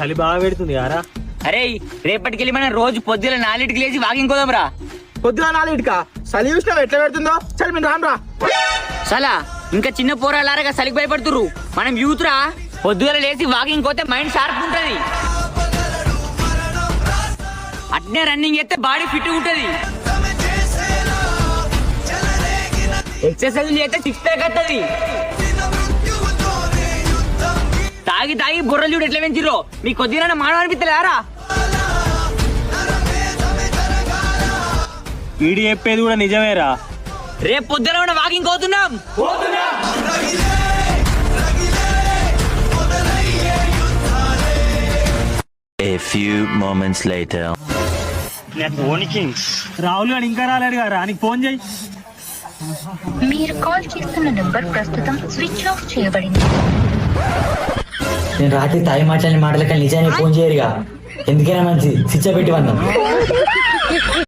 చలి బాగా పెడుతుంది యారా అరే రేపటికెళ్ళి మనం రోజు పొద్దున నాలుగింటికి లేచి వాకింగ్ రా. పొద్దున నాలుగిటికా? చలి చూసినావు? ఎట్లా పెడుతుందో? చలి మీరు రాను రా. సలా ఇంకా చిన్న పోరాలారగా చలికి భయపడుతుర్రు. మనం యూత్ రా. పొద్దుగల లేచి వాకింగ్ పోతే మైండ్ షార్ప్ ఉంటది. అట్నే రన్నింగ్ చేస్తే బాడీ ఫిట్ ఉంటది. ఎక్సర్సైజ్ చేస్తే సిక్స్ ప్యాక్ వస్తుంది తాగి తాగి బుర్రలు చూడు ఎట్లా పెంచిర్రో. మీ కొద్దిగా మానవ అనిపిస్తలేరా వీడి చెప్పేది కూడా నిజమేరా. రేపు పొద్దున కూడా వాకింగ్ పోతున్నాం. A few moments later. Rahul గారు ఇంకా రాలేడు కదా నీకు ఫోన్ చేయి. మీరు కాల్ చేస్తున్న నంబర్ ప్రస్తుతం స్విచ్ ఆఫ్ చేయబడింది. నేను రాత్రి తాయి మాట్లాడిన మాటలకి నిజాన్ని ఫోన్ చేయరుగా. ఎందుకైనా మంచి శిక్ష పెట్టి వన్నాం